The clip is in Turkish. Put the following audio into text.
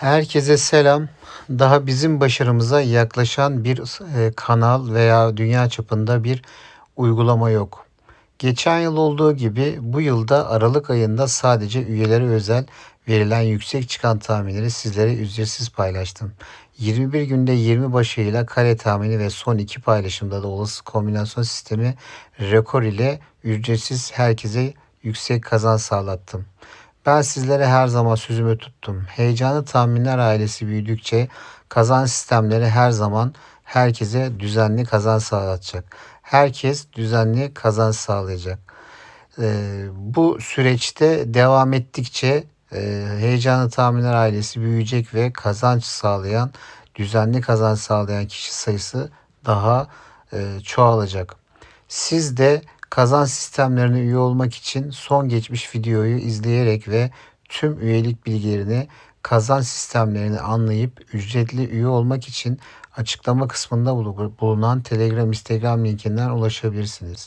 Herkese selam. Daha bizim başarımıza yaklaşan bir e, kanal veya dünya çapında bir uygulama yok. Geçen yıl olduğu gibi bu yılda Aralık ayında sadece üyelere özel verilen yüksek çıkan tahminleri sizlere ücretsiz paylaştım. 21 günde 20 başarıyla kare tahmini ve son iki paylaşımda da olası kombinasyon sistemi rekor ile ücretsiz herkese yüksek kazanç sağlattım. Ben sizlere her zaman sözümü tuttum. Heyecanlı tahminler ailesi büyüdükçe kazanç sistemleri her zaman herkese düzenli kazanç sağlatacak. Herkes düzenli kazanç sağlayacak. Ee, bu süreçte devam ettikçe e, heyecanlı tahminler ailesi büyüyecek ve kazanç sağlayan, düzenli kazanç sağlayan kişi sayısı daha e, çoğalacak. Siz de kazanç sistemlerine üye olmak için son geçmiş videoyu izleyerek ve tüm üyelik bilgilerini kazanç sistemlerini anlayıp ücretli üye olmak için açıklama kısmında bulunan Telegram, Instagram linkinden ulaşabilirsiniz.